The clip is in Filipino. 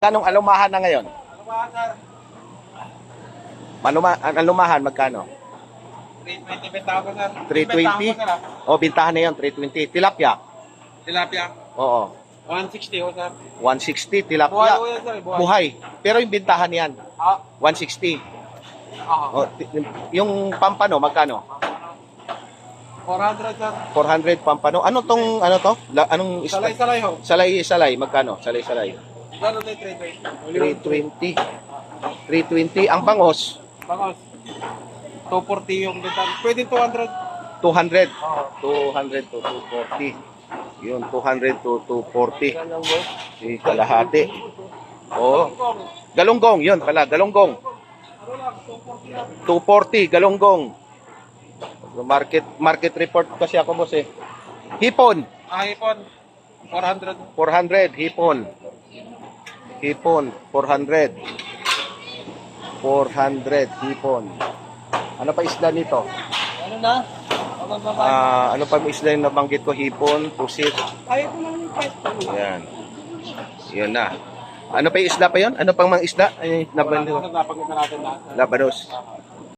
Kanong alumahan na ngayon? Ba, sir? Maluma, ang alumahan, magkano? 320 bentahan ko, sir. 320? Bentahan ko, sir, ah. O, bintahan na yun, 320. Tilapia? Tilapia. Oo. 160 ko, sir. 160, Buhay tilapia. ko yan, sir. Buhay. Buhay. Pero yung bintahan yan, Ah, 160. ah. O, ti- yung pampano, magkano? 400, sir. 400 pampano. Ano tong, ano to? La, anong? Salay-salay ho. Salay, salay. Magkano? Salay, Gano'n tayo 320? 320. 320. Ang bangos, Bangos. 240 yung bentahan. Pwede 200. 200. Oo. 200 to 240. Yun, 200 to 240. Si kalahati. Oo. Galunggong, yun pala, galunggong. 240, galunggong. Market market report kasi ako boss eh. Hipon, Ah, ipon. 400. 400, hipon. Hipon, 400. 400, hipon. Ano pa isda nito? Ano na? Ano? Ah, ano pa yung isda yung nabanggit ko? Hipon, pusit. Ayaw ko lang yung price. Yan. Yan na. Ano pa yung isda pa yon? Ano pang mga isda? Ay, nabanggit ko. Napagkita natin lahat. Labanos.